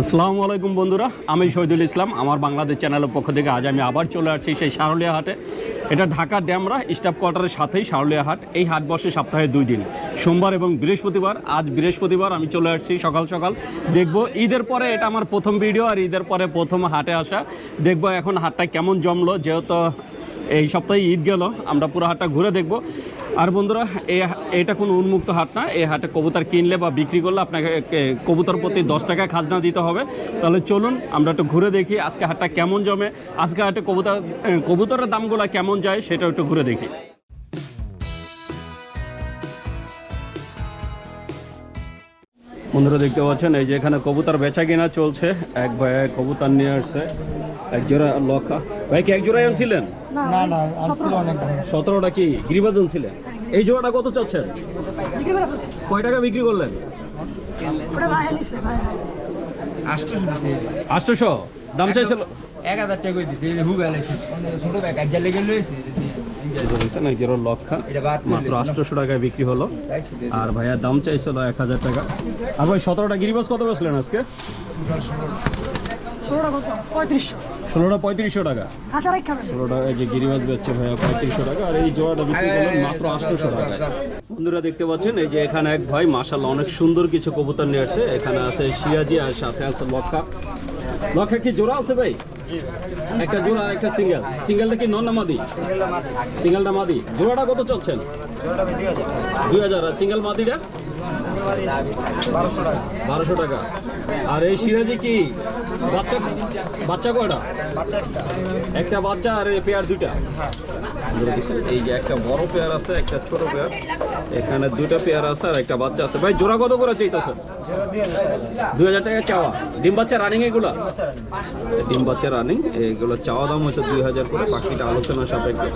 আসসালামু আলাইকুম বন্ধুরা, আমি শহীদুল ইসলাম, আমার বাংলাদেশ চ্যানেলের পক্ষ থেকে আজ আমি আবার চলে আসছি সেই সারলিয়া হাটে। এটা ঢাকা ড্যামরা স্টাফ কোয়ার্টারের সাথেই সারলিয়া হাট। এই হাট বসে সপ্তাহে দুই দিন, সোমবার এবং বৃহস্পতিবার। আজ বৃহস্পতিবার আমি চলে আসছি সকাল সকাল। দেখব ঈদের পরে এটা আমার প্রথম ভিডিও আর ঈদের পরে প্রথম হাটে আসা। দেখব এখন হাটটা কেমন জমলো, যেহেতু এই সপ্তাহে ঈদ গেল, আমরা পুরো হাটটা ঘুরে দেখব। আর বন্ধুরা এই এটা কোনো উন্মুক্ত হাট না এই হাটে কবুতর কিনলে বা বিক্রি করলে আপনাকে কবুতর প্রতি দশ টাকা খাজনা দিতে হবে। তাহলে চলুন, আমরা একটু ঘুরে দেখি আজকে হাটটা কেমন জমে, আজকে হাটে কবুতর কবুতরের দামগুলো কেমন যায় সেটা একটু ঘুরে দেখি। বন্ধুরা দেখতে পাচ্ছেন এই যে এখানে কবুতর বেচা কিনা চলছে। এক ভাই কবুতর নিয়ে আসছে। এক জোড়া লক্ষা ভাই কি এক জোড়াই আনছিলেন? না না আসছিল অনেক সতেরোটা কি? গিরিবাজন ছিলেন? এই জোড়াটা কত চাচ্ছেন? কয় টাকা বিক্রি করলেন? আটশোশো দাম চাইছিল এক হাজার টাকা গেলেছে ছোট ব্যাগ এক জালে গেলে বুঝছেন লক্ষা মাত্র আটশোশো টাকায় বিক্রি হলো। আর ভাইয়া দাম চাইছিল এক হাজার টাকা। আর ভাই সতেরোটা গিরিবাজ কত বেচলেন আজকে? ষোলোটা পঁয়ত্রিশশো। টাকা। ষোলোটা যে বেচছে ভাইয়া পঁয়ত্রিশশো টাকা আর এই জোড়াটা বিক্রি করলেন মাত্র আটশোশো টাকা বন্ধুরা দেখতে পাচ্ছেন এই যে এখানে এক ভাই মাসাল অনেক সুন্দর কিছু কবুতর নিয়ে আসছে। এখানে আছে সিরাজি আর সাথে আছে লক্ষা। লক্ষা কি জোড়া আছে ভাই? একটা জোড়া আর একটা সিঙ্গেল। সিঙ্গেলটা কি নন না মাদি? সিঙ্গেলটা মাদি। জোড়াটা কত চলছেন? দুই হাজার। আর সিঙ্গেল মাদিটা? বারোশো টাকা। আর এই সিরাজি কি বাচ্চা বাচ্চা কয়টা? একটা বাচ্চা আর এই পেয়ার দুইটা। এই যে একটা বড় পেয়ার আছে, একটা ছোট পেয়ার। এখানে দুইটা পেয়ার আছে আর একটা বাচ্চা আছে। ভাই, জোড়া কত করে চাইতেছে দুই হাজার টাকা চাওয়া। ডিম বাচ্চা রানিং এগুলা? ডিম বাচ্চা রানিং এগুলো চাওয়া দাম হচ্ছে দুই হাজার করে। বাকিটা আলোচনা সাপেক্ষে।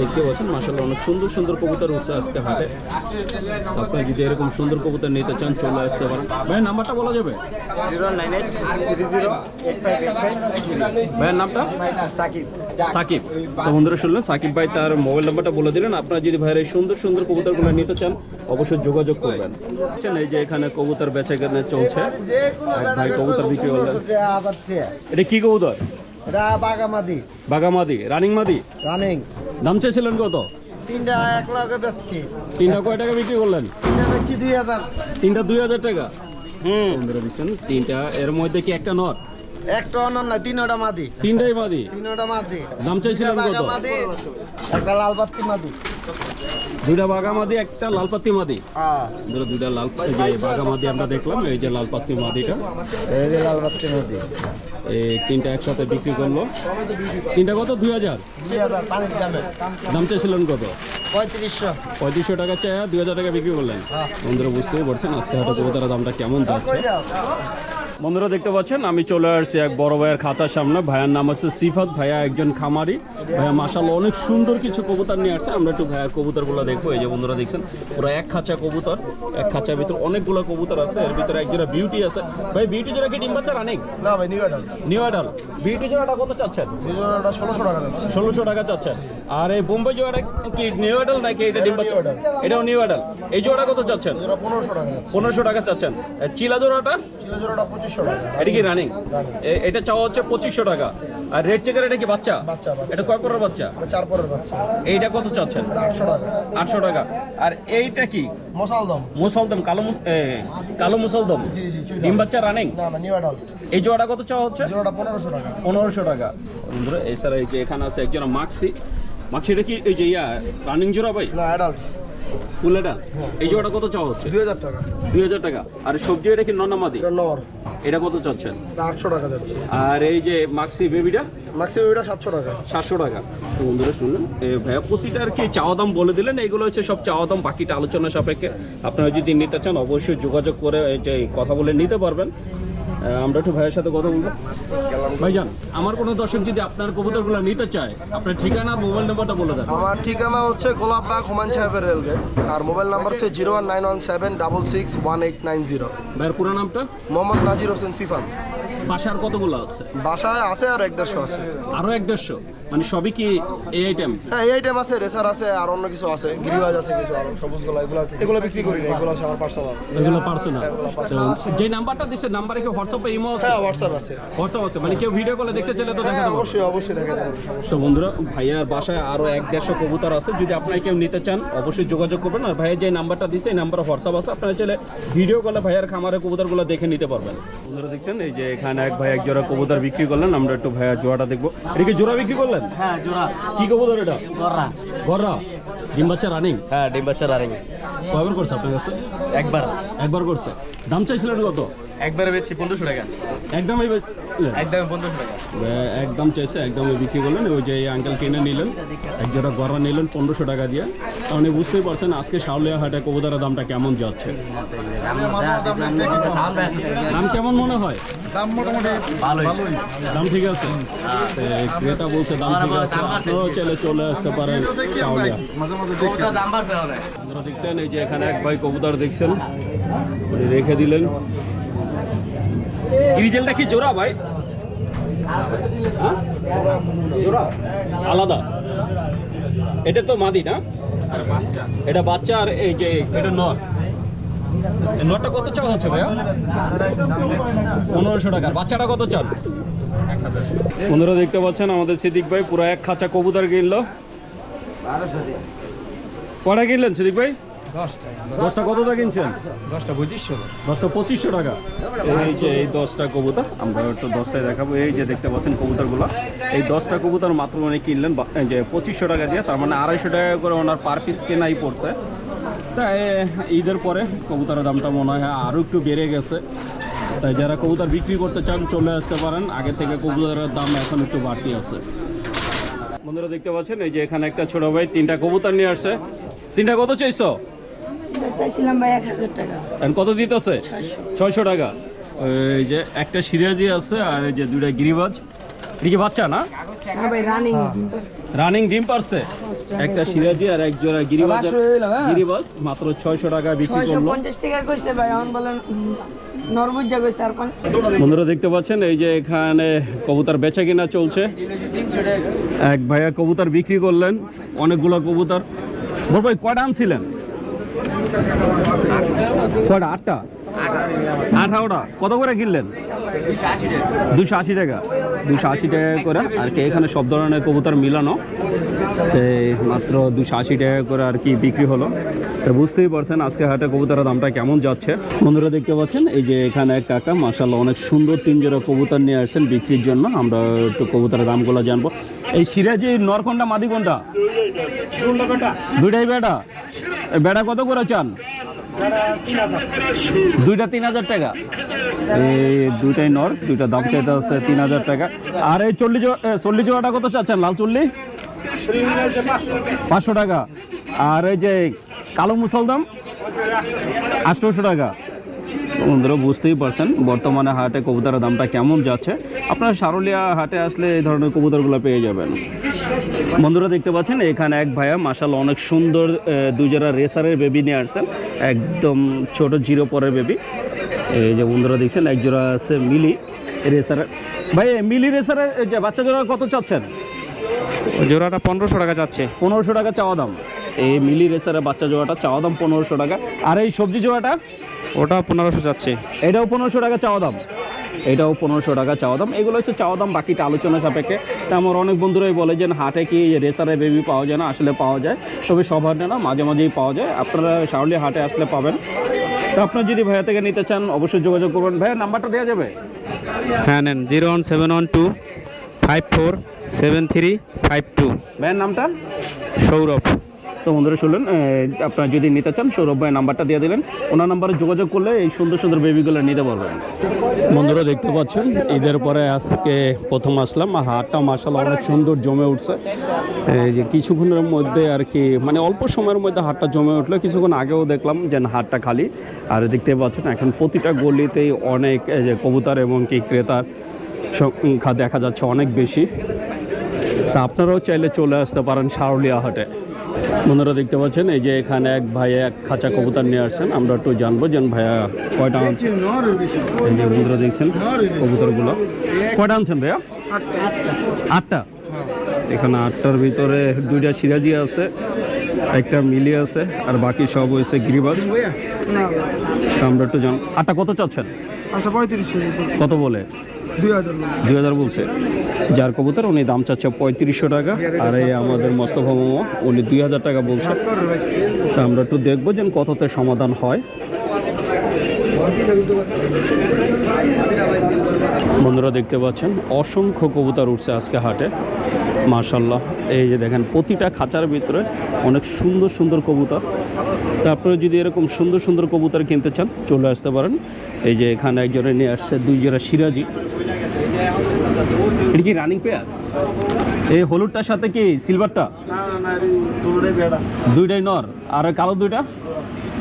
দেখতে পাচ্ছেন মাসাল্লাহ অনেক সুন্দর সুন্দর কবুতর উঠছে আজকে হাটে। আপনি যদি এরকম সুন্দর কবুতর নিতে চান চলে আসতে পারেন। ভাই নাম্বারটা বলা যাবে? ভাইয়ের নামটা? সাকিব। সাকিব। তো বন্ধুরা শুনলেন সাকিব ভাই তার মোবাইল নাম্বারটা বলে দিলেন। আপনারা যদি ভাইয়ের এই সুন্দর সুন্দর কবুতরগুলো নিতে চান অবশ্যই যোগাযোগ করবেন। এই যে এখানে কবুতর বেচা কেনে চলছে? ভাই কবুতর বিক্রি করলেন। এটা কি কবুতর? এটা বাগামাদি। বাগামাদি রানিং মাদি? রানিং। দাম চেয়েছিলেন কত? তিনটা এক লাখে বেচছি। তিনটা কয় টাকা বিক্রি করলেন? তিনটা বেচছি দুই হাজার। তিনটা দুই হাজার টাকা। হুম। তিনটা। এর মধ্যে কি একটা নট একটা অনন না তিনটা মাদি। তিনটাই মাদি? তিনটা মাদি। দাম চাইছিলেন কত? বাগামাদি একটা লাল বাত্তি মাদি। দুইটা একটা মাদি? হ্যাঁ। ধরো দুইটা লাল আমরা দেখলাম এই যে মাদিটা। এই যে লাল বাত্তি মাদি। এই তিনটা একসাথে বিক্রি করল। তিনটা কত? দুই হাজার? দাম। চাইছিলেন কত? পঁয়ত্রিশশো। পঁয়ত্রিশশো টাকা চাই দুই হাজার টাকা বিক্রি করলেন। বন্ধুরা বুঝতেই পারছেন আজকে হাটে দামটা কেমন যাচ্ছে। বন্ধুরা দেখতে পাচ্ছেন আমি চলে আসছি এক বড় ভাইয়ের খাঁচার সামনে। ভাইয়ের নাম হচ্ছে সিফাত ভাইয়া একজন খামারি। ভাইয়া মাসাল অনেক সুন্দর কিছু কবুতর নিয়ে আসছে। আমরা একটু ভাইয়ের কবুতরগুলো দেখব। এই যে বন্ধুরা দেখছেন পুরো এক খাঁচা কবুতর এক খাঁচার ভিতর অনেকগুলো কবুতর আছে। এর ভিতরে একজোড়া বিউটি আছে। ভাই বিউটি জোড়া কি ডিম বাচ্চা রানিং না ভাই নিউ এটা নিউ আডাল বিউটি জোড়াটা কত চাচ্ছেন? এটা ষোলোশো টাকা যাচ্ছে। ষোলোশো টাকা চাচ্ছেন। আর এই বোম্বে জোড়াটা কি নিউ আডাল নাকি এটা ডিম বাচ্চা? এটাও নিউ আডাল এই জোড়া কত চাচ্ছেন? পনেরোশো টাকা পনেরোশো টাকা চাচ্ছেন। চিলা জোড়াটা? চিলা জোড়াটা পঁচিশশো টাকা। এটা কি রানিং এটা চাওয়া হচ্ছে পঁচিশশো টাকা। আর রেড চেকার এটা কি বাচ্চা? এটা কয় পরের বাচ্চা? চার পরের বাচ্চা। এইটা কত চাচ্ছেন? আটশো টাকা। আটশো টাকা। আর এইটা কি? মশালদম মুসলদম কালো কালো মুসলদম? ডিম বাচ্চা রানিং এই জোড়াটা কত চাওয়া হচ্ছে? জোড়াটা পনেরোশো টাকা। পনেরোশো টাকা। বন্ধুরা এছাড়া এই যে এখানে আছে একজন মাক্সি মাক্সি। এটা কি এই যে ইয়া রানিং জোড়া ভাই? না অ্যাডাল্ট ফুলেটা এই জোড়াটা কত চাওয়া হচ্ছে? দুই হাজার টাকা। দুই হাজার টাকা। আর সবজি এটা কি নন্নামাদি? নর। এটা কত চাচ্ছেন? আটশো টাকা যাচ্ছে। আর এই যে মাক্সি বেবিটা ম্যাক্সিমাম এটা সাতশো টাকা। সাতশো টাকা। তো বন্ধুরা শুনলেন এ ভাইয়া প্রতিটা আর কি চাওয়া দাম বলে দিলেন এগুলো হচ্ছে সব চাওয়া দাম বাকিটা আলোচনা সাপেক্ষে। আপনারা যদি নিতে চান অবশ্যই যোগাযোগ করে যে কথা বলে নিতে পারবেন। আমরা একটু ভাইয়ের সাথে কথা বলব। ভাইজান আমার কোনো দর্শক যদি আপনার কবুতরগুলো নিতে চায় আপনার ঠিকানা মোবাইল নাম্বারটা বলে দেন। আমার ঠিকানা হচ্ছে গোলাপবাগ হুমান সাহেবের রেলগেট আর মোবাইল নাম্বার হচ্ছে zero one nine one seven double six one eight nine zero. ভাইয়ের পুরো নামটা? মোহাম্মদ নাজির হোসেন সিফান বাসার কতগুলো আছে? বাসায় আছে আর এক দেড়শো আছে। আরও এক দেড়শো? মানে সবই কি এই আইটেম হ্যাঁ এই আইটেম আছে রেসার আছে আর অন্য কিছু আছে গিরিবাজ আছে কিছু আর সবুজ সবুজগুলো এগুলো এগুলো বিক্রি করি না এগুলো আমার পার্সোনাল এগুলো পার্সোনাল যে নাম্বারটা দিচ্ছে নাম্বারে কি হোয়াটসঅ্যাপ হোয়াটসঅ্যাপে ইমো আছে? হ্যাঁ হোয়াটসঅ্যাপ আছে। হোয়াটসঅ্যাপ আছে মানে কেউ ভিডিও কলে দেখতে চাইলে তো হ্যাঁ দেখাতে পারবে অবশ্যই অবশ্যই দেখা যাবে তো বন্ধুরা ভাইয়ার বাসায় আরও এক দেড়শো কবুতর আছে যদি আপনারা কেউ নিতে চান অবশ্যই যোগাযোগ করবেন। আর ভাইয়ের যে নাম্বারটা দিছে এই নাম্বারে হোয়াটসঅ্যাপ আছে আপনারা চাইলে ভিডিও কলে ভাইয়ার খামারের কবুতরগুলো দেখে নিতে পারবেন। বন্ধুরা দেখছেন এই যে এখানে এক ভাই এক জোড়া কবুতর বিক্রি করলেন আমরা একটু ভাইয়ার জোড়াটা দেখব। এটা কি জোড়া বিক্রি করলেন? হ্যাঁ জোড়া। কি কবুতর এটা? গররা। গররা? ডিম বাচ্চা রানিং হ্যাঁ ডিম বাচ্চা রানিং কয়বার করছে আপনার কাছে? একবার। একবার করছে। দাম চাইছিলেন কত? একবারে বেচছি পনেরোশো টাকা। একদমই একদম পনেরোশো টাকা। একদম চাইছে একদমই বিক্রি করলেন। ওই যে আঙ্কেল কিনে নিলেন এক জোড়া গড়া নিলেন পনেরোশো টাকা দিয়ে। এই বুঝতেই পারছেন আজকে শাওলিয়া হাটে কবুতরের দামটা কেমন যাচ্ছে? দাম কেমন মনে হয়? দাম ভালোই। দাম ঠিক আছে? ক্রেতা বলছে দাম ঠিক আছে। আপনারাও চাইলে চলে আসতে পারেন শাওলিয়া। আপনারা দেখছেন এই যে এখানে এক ভাই কবুতর দেখছেন উনি রেখে দিলেন। গ্রিজেলটা কি জোড়া ভাই? হ্যাঁ? জোড়া? আলাদা। এটা তো মাদি না? এটা বাচ্চা আর এই যে এটা নর। এই নরটা কত চাল হচ্ছে ভাইয়া? পনেরোশো টাকার। বাচ্চাটা কত চাল? বন্ধুরা দেখতে পাচ্ছেন আমাদের সিদ্দিক ভাই পুরো এক খাঁচা কবুতর কিনলো। কটা কিনলেন সিদ্দিক ভাই? দশটা কতটা কিনছেন? দশটা পঁচিশশো দশটা পঁচিশশো টাকা। এই যে এই দশটা কবুতর আমরা একটু দশটায় দেখাবো। এই যে দেখতে পাচ্ছেন কবুতরগুলো। এই দশটা কবুতর মাত্র কিনলেন যে পঁচিশশো টাকা দিয়ে তার মানে আড়াইশো টাকা করে ওনার পার পিস কেনাই পড়ছে। তাই ঈদের পরে কবুতরের দামটা মনে হয় আরও একটু বেড়ে গেছে। তাই যারা কবুতর বিক্রি করতে চান চলে আসতে পারেন। আগে থেকে কবুতরের দাম এখন একটু বাড়তি আছে। বন্ধুরা দেখতে পাচ্ছেন এই যে এখানে একটা ছোট ভাই তিনটা কবুতর নিয়ে আসছে। তিনটা কত চাইছো? চাইছিলাম ভাই এক হাজার টাকা। এখন কত দিতেছে? ছয়শো। টাকা। এই যে একটা সিরাজি আছে আর এই যে গিরিবাজ। বাচ্চা না? হ্যাঁ। রানিং রানিং ডিম পারছে? একটা সিরাজি আর এক জোড়া গিরিবাজ। গিরিবাজ মাত্র ছয়শো টাকা বিক্রি করল। পঞ্চাশ টাকা কইছে ভাই এখন বলেন নরবুজা কইছে আর পান বন্ধুরা দেখতে পাচ্ছেন এই যে এখানে কবুতর বেচা কিনা চলছে। এক ভাইয়া কবুতর বিক্রি করলেন অনেকগুলো কবুতর। বল ভাই কয়টা আনছিলেন? কয়টা আটটা? আঠারোটা। কত করে কিনলেন? দুশো আশি টাকা। দুশো আশি টাকা করে আর কি এখানে সব ধরনের কবুতর মিলানো। তো মাত্র দুশো আশি টাকা করে আর কি বিক্রি হলো। তো বুঝতেই পারছেন আজকে হাটে কবুতরের দামটা কেমন যাচ্ছে। বন্ধুরা দেখতে পাচ্ছেন এই যে এখানে এক কাকা মাসাল্লাহ অনেক সুন্দর তিন জোড়া কবুতর নিয়ে আসছেন বিক্রির জন্য। আমরা একটু কবুতরের দামগুলো জানব। এই সিরাজি নরকোনটা মাদি কোনটা দুইটাই বেটা? বেটা কত করে চান? দুইটা তিন হাজার টাকা। এই দুইটাই নর দুইটা দাম চাইতে হচ্ছে তিন হাজার টাকা। আর এই চল্লিশ চল্লিশ জোড়াটা কত চাচ্ছেন লাল চল্লি পাঁচশো টাকা। আর এই যে কালো মুসল দাম আঠারোশো টাকা। বন্ধুরা, বুঝতেই পারছেন বর্তমানে হাটে কবুতরের দামটা কেমন যাচ্ছে। আপনারা সারুলিয়া হাটে আসলে এই ধরনের কবুতরগুলো পেয়ে যাবেন। বন্ধুরা দেখতে পাচ্ছেন এখানে এক ভাইয়া মাসাল অনেক সুন্দর আহ, দুই জোড়া রেসারের বেবি নিয়ে আসছেন। একদম ছোট জিরো পরের বেবি এই যে বন্ধুরা দেখছেন একজোড়া আছে মিলি রেসারের। ভাই মিলি রেসারের যে বাচ্চা জোড়া কত চাচ্ছেন? জোড়াটা পনেরোশো টাকা চাচ্ছে পনেরোশো টাকা চাওয়া দাম। এই মিলি রেসারের বাচ্চা জোড়াটা চাওয়া দাম পনেরোশো টাকা। আর এই সবজি জোড়াটা? ওটা পনেরোশো চাচ্ছে এটাও পনেরোশো টাকা চাওয়া দাম। এটাও পনেরোশো টাকা চাওয়া দাম। এগুলো হচ্ছে চাওয়া দাম বাকিটা আলোচনা সাপেক্ষে। তা আমার অনেক বন্ধুরাই বলে যে হাটে কি রেসারে বেবি পাওয়া যায় না? আসলে পাওয়া যায়। তবে সব হাটে না মাঝে মাঝেই পাওয়া যায়। আপনারা শাওলি হাটে আসলে পাবেন। তো আপনার যদি ভাইয়া থেকে নিতে চান অবশ্যই যোগাযোগ করবেন। ভাইয়া নাম্বারটা দেওয়া যাবে? হ্যাঁ নেন। Zero one seven one two five four seven three five two ভাইয়ের নামটা? সৌরভ। তো বন্ধুরা শুনলেন আপনারা যদি নিতে চান সৌরভ ভাই নাম্বারটা দিয়ে দিলেন। ওনার নাম্বারে যোগাযোগ করলে এই সুন্দর সুন্দর বেবিগুলো নিতে পারবেন। বন্ধুরা দেখতে পাচ্ছেন ঈদের পরে আজকে প্রথম আসলাম আর হাটটা মার্শাল অনেক সুন্দর জমে উঠছে। এই যে কিছুক্ষণের মধ্যে আর কি মানে অল্প সময়ের মধ্যে হাটটা জমে উঠল কিছুক্ষণ আগেও দেখলাম যে হাটটা খালি। আর দেখতে পাচ্ছেন এখন প্রতিটা গলিতেই অনেক এই যে কবুতর এবং কি ক্রেতার সংখ্যা দেখা যাচ্ছে অনেক বেশি। তা আপনারাও চাইলে চলে আসতে পারেন সারুলিয়া হাটে। বন্ধুরা দেখতে পাচ্ছেন এই যে এখানে এক ভাই এক খাঁচা কবুতর নিয়ে আসছেন। আমরা একটু জানব যে ভাইয়া কয়টা আনছেন বন্ধুরা দেখছেন কবুতরগুলো। কয়টা আনছেন ভাইয়া? আটটা। এখানে আটটার ভিতরে দুইটা সিরাজি আছে একটা মিলি আছে আর বাকি সব হয়েছে গিরিবাজ। আমরা একটু জান আটটা কত চাচ্ছেন? কত বলে? দুই হাজার বলছে। যার কবুতর, উনি দাম চাচ্ছে পঁয়ত্রিশশো টাকা। আর এই আমাদের মোস্তফা মামা, উনি দুই হাজার টাকা বলছে। তা আমরা একটু দেখব যে কততে সমাধান হয়। বন্ধুরা দেখতে পাচ্ছেন, অসংখ্য কবুতর উঠছে আজকে হাটে। মার্শাল্লাহ এই যে দেখেন, প্রতিটা খাঁচার ভিতরে অনেক সুন্দর সুন্দর কবুতর। তা আপনারা যদি এরকম সুন্দর সুন্দর কবুতর কিনতে চান, চলে আসতে পারেন। এই যে এখানে একজনে নিয়ে আসছে, দুই জোড়া সিরাজি। এটা কি রানিং পেয়ার এই হলুদটার সাথে কি সিলভারটা দুইটাই নর, আর কালো দুইটা?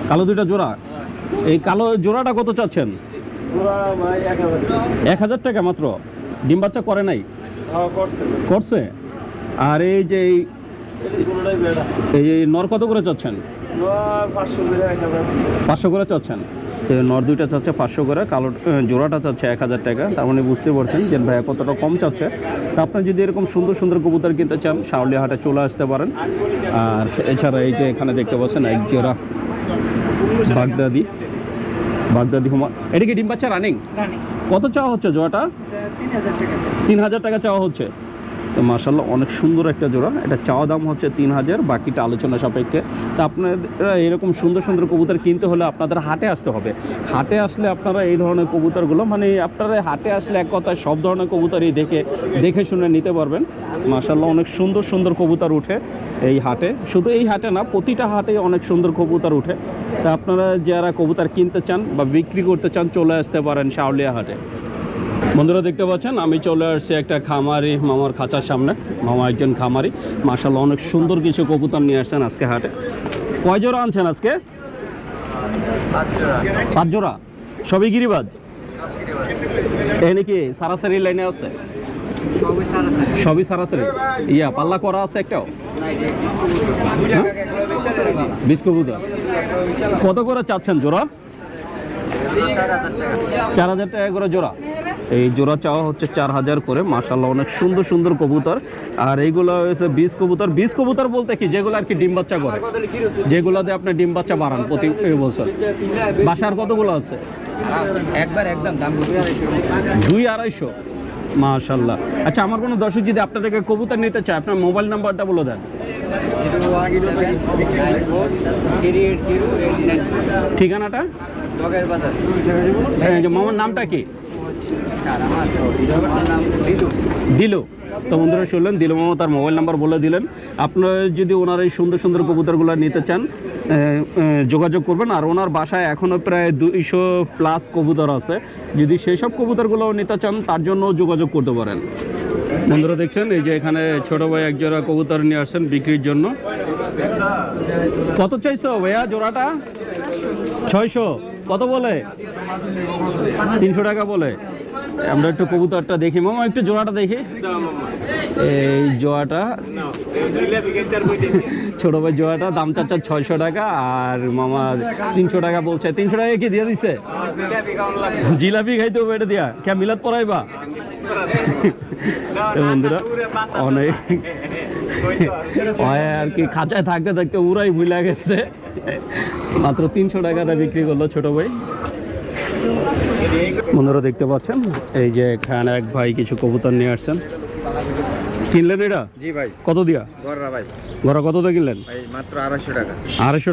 কালো দুইটা জোড়া। এই কালো জোড়াটা কত চাচ্ছেন? এক হাজার টাকা। মাত্র? ডিম বাচ্চা করে নাই? করছে। আর এই যে এই- নর কত করে চাচ্ছেন? পাঁচশো করে চাচ্ছেন? তো নর দুইটা চাচ্ছে পাঁচশো করে কালো জোড়াটা চাচ্ছে এক হাজার টাকা। তার মানে বুঝতে পারছেন যে ভাইয়া কতটা কম চাচ্ছে। তা আপনি যদি এরকম সুন্দর সুন্দর কবুতর কিনতে চান শাওলিয়া হাটে চলে আসতে পারেন। আর এছাড়া এই যে এখানে দেখতে পাচ্ছেন এক জোড়া বাগদাদি। বাগদাদি হুমা এটা কি ডিম বাচ্চা রানিং কত চাওয়া হচ্ছে জোয়াটা তিন হাজার তিন হাজার টাকা চাওয়া হচ্ছে। তো মার্শাল্লাহ অনেক সুন্দর একটা জোড়া। এটা চাওয়া দাম হচ্ছে তিন হাজার, বাকিটা আলোচনা সাপেক্ষে। তা আপনারা এরকম সুন্দর সুন্দর কবুতর কিনতে হলে আপনাদের হাটে আসতে হবে। হাটে আসলে আপনারা এই ধরনের কবুতরগুলো মানে আপনারা হাটে আসলে এক কথায় সব ধরনের কবুতরই দেখে দেখে শুনে নিতে পারবেন। মার্শাল্লাহ অনেক সুন্দর সুন্দর কবুতর উঠে এই হাটে। শুধু এই হাটে না, প্রতিটা হাটে অনেক সুন্দর কবুতর উঠে। তা আপনারা যারা কবুতর কিনতে চান বা বিক্রি করতে চান, চলে আসতে পারেন শাওলিয়া হাটে। বন্ধুরা দেখতে পাচ্ছেন আমি চলে আসছি একটা খামারি মামার খাঁচার সামনে। মামা একজন খামারি। মাসাল্লাহ অনেক সুন্দর কিছু কবুতর নিয়ে আসছেন আজকে হাটে। কয় জোড়া আনছেন আজকে? পাঁচ জোড়া। সবই গিরিবাজ? এখানে কি সারাসারি লাইনে আছে? সবই সারাসারি। ইয়া পাল্লা করা আছে একটাও? হ্যাঁ? বিশ কবুতর। কত করে চাচ্ছেন জোড়া? চার হাজার টাকা করে জোড়া। এই জোড়া চাওয়া হচ্ছে চার হাজার করে মাসাল্লাহ অনেক সুন্দর সুন্দর কবুতর। আর এইগুলো হয়েছে বিষ কবুতর। বিষ কবুতর বলতে কি? যেগুলো আর কি ডিম বাচ্চা করে। যেগুলোতে আপনি ডিম বাচ্চা বাড়ান প্রতি বছর। বাসার কতগুলো আছে? একবার একদম দাম দুই আড়াইশো। মাশাল্লাহ আচ্ছা আমার কোনো দর্শক যদি আপনার থেকে কবুতর নিতে চায় আপনার মোবাইল নাম্বারটা বলে দেন। ঠিকানাটা? হ্যাঁ মামার নামটা কি? দিলু। তো বন্ধুরা শুনলেন, দিলু মামা তার মোবাইল নাম্বার বলে দিলেন। আপনারা যদি ওনার এই সুন্দর সুন্দর কবুতরগুলো নিতে চান যোগাযোগ করবেন। আর ওনার বাসায় এখনও প্রায় দুইশো প্লাস কবুতর আছে। যদি সেই সব কবুতরগুলো নিতে চান, তার জন্য যোগাযোগ করতে পারেন। বন্ধুরা দেখছেন, এই যে এখানে ছোট ভাই এক জোড়া কবুতর নিয়ে আসছেন বিক্রির জন্য। কত চাইছো ভাইয়া জোড়াটা? ছয়শো। কত বলে তিনশো টাকা বলে আমরা একটু কবুতরটা দেখি মামা একটু জোড়াটা দেখি এই জোয়াটা ছোট ভাই জোয়াটা দাম চাচ্ছে ছয়শো টাকা আর মামা তিনশো টাকা বলছে তিনশো টাকা কি দিয়ে দিছে জিলাপি খাইতে হবে এটা দিয়া কে মিলাদ পড়াইবা বন্ধুরা অনেক হয় আর কি খাঁচায় থাকতে থাকতে উড়াই ভুলে গেছে। মাত্র তিনশো টাকাটা বিক্রি করল ছোট ভাই। বন্ধুরা দেখতে পাচ্ছেন এই যে এখানে এক ভাই কিছু কবুতর নিয়ে আসছেন। কিনলেন এটা? জি ভাই। কত দিয়া? গররা ভাই। ঘরে কত দিয়ে কিনলেন? ভাই মাত্র আড়াইশো টাকা।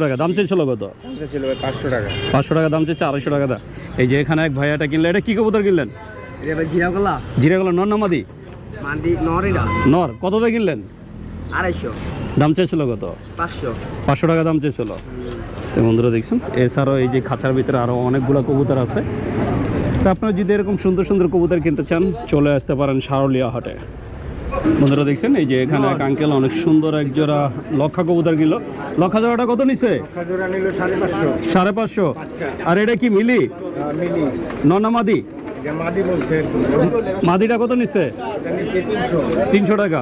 টাকা দাম চাইছিল কত? এটা ছিল ভাই পাঁচশো টাকা। পাঁচশো টাকা দাম চাইছে আড়াইশো টাকা দা। এই যে এখানে এক ভাই এটা কিনলেন এটা কি কবুতর কিনলেন? এটা ভাই জিরা গলা জিরাগুলো নর নামাদি মান্দি নরিরা নর কত দিয়ে কিনলেন? আড়াইশো। দাম চাইছিল কত? পাঁচশো। পাঁচশো টাকা দাম চেয়েছিল তো বন্ধুরা দেখছেন এছাড়াও এই যে খাঁচার ভিতরে আরও অনেকগুলো কবুতর আছে। তো আপনারা যদি এরকম সুন্দর সুন্দর কবুতর কিনতে চান চলে আসতে পারেন সারলিয়া হাটে। বন্ধুরা দেখছেন এই যে এখানে এক আঙ্কেল অনেক সুন্দর এক জোড়া লক্ষা কবুতর কিনলো। লক্ষা জোড়াটা কত নিছে? সাড়ে পাঁচশো। সাড়ে পাঁচশো। আর এটা কি মিলি? মিলি। ননামাদি মাদিটা কত নিচ্ছে? তিনশো। টাকা।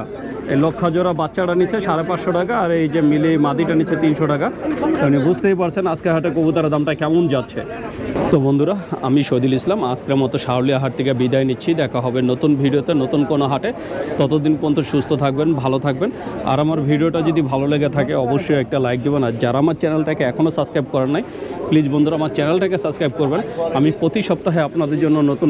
এই লক্ষা জোড়া বাচ্চাটা নিচ্ছে সাড়ে পাঁচশো টাকা আর এই যে মিলে মাদিটা নিচ্ছে তিনশো টাকা। মানে বুঝতেই পারছেন আজকে হাটে কবুতরের দামটা কেমন যাচ্ছে। তো বন্ধুরা আমি শহীদুল ইসলাম আজকের মতো শাহলিয়া হাট থেকে বিদায় নিচ্ছি। দেখা হবে নতুন ভিডিওতে নতুন কোনো হাটে। ততদিন পর্যন্ত সুস্থ থাকবেন ভালো থাকবেন। আর আমার ভিডিওটা যদি ভালো লেগে থাকে অবশ্যই একটা লাইক দেবেন। আর যারা আমার চ্যানেলটাকে এখনও সাবস্ক্রাইব করেন নাই প্লিজ বন্ধুরা আমার চ্যানেলটাকে সাবস্ক্রাইব করবেন। আমি প্রতি সপ্তাহে আপনাদের জন্য নতুন